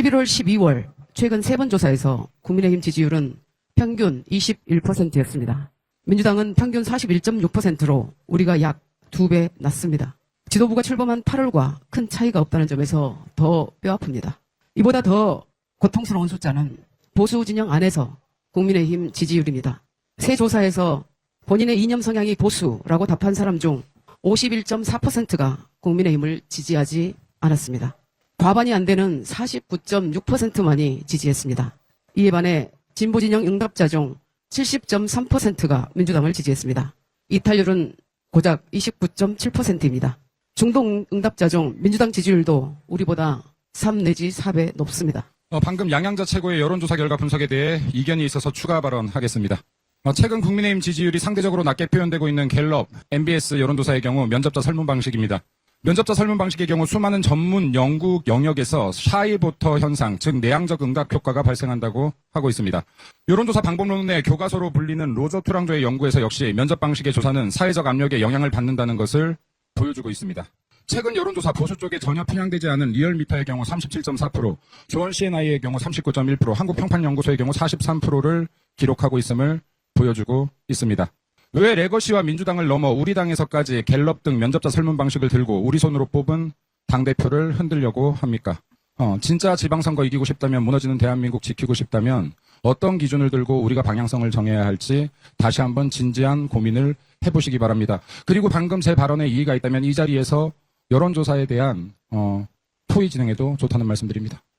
11월, 12월 최근 세 번 조사에서 국민의힘 지지율은 평균 21%였습니다. 민주당은 평균 41.6%로 우리가 약 두 배 낮습니다. 지도부가 출범한 8월과 큰 차이가 없다는 점에서 더 뼈아픕니다. 이보다 더 고통스러운 숫자는 보수 진영 안에서 국민의힘 지지율입니다. 새 조사에서 본인의 이념 성향이 보수라고 답한 사람 중 51.4%가 국민의힘을 지지하지 않았습니다. 과반이 안 되는 49.6%만이 지지했습니다. 이에 반해 진보 진영 응답자 중 70.3%가 민주당을 지지했습니다. 이탈률은 고작 29.7%입니다. 중동 응답자 중 민주당 지지율도 우리보다 3 내지 4배 높습니다. 어, 방금 양양자 최고의 여론조사 결과 분석에 대해 이견이 있어서 추가 발언하겠습니다. 어, 최근 국민의힘 지지율이 상대적으로 낮게 표현되고 있는 갤럽, MBS 여론조사의 경우 면접자 설문 방식입니다. 면접자 설문 방식의 경우 수많은 전문 영국 영역에서 샤이보터 현상, 즉 내향적 응답 효과가 발생한다고 하고 있습니다. 여론조사 방법론 내 교과서로 불리는 로저 투랑조의 연구에서 역시 면접 방식의 조사는 사회적 압력에 영향을 받는다는 것을 보여주고 있습니다. 최근 여론조사 보수 쪽에 전혀 편향되지 않은 리얼미터의 경우 37.4%, 조원 CNI의 경우 39.1%, 한국평판연구소의 경우 43%를 기록하고 있음을 보여주고 있습니다. 왜 레거시와 민주당을 넘어 우리 당에서까지 갤럽 등 면접자 설문 방식을 들고 우리 손으로 뽑은 당대표를 흔들려고 합니까? 어, 진짜 지방선거 이기고 싶다면 무너지는 대한민국 지키고 싶다면 어떤 기준을 들고 우리가 방향성을 정해야 할지 다시 한번 진지한 고민을 해보시기 바랍니다. 그리고 방금 제 발언에 이의가 있다면 이 자리에서 여론조사에 대한 어, 토의 진행에도 좋다는 말씀드립니다.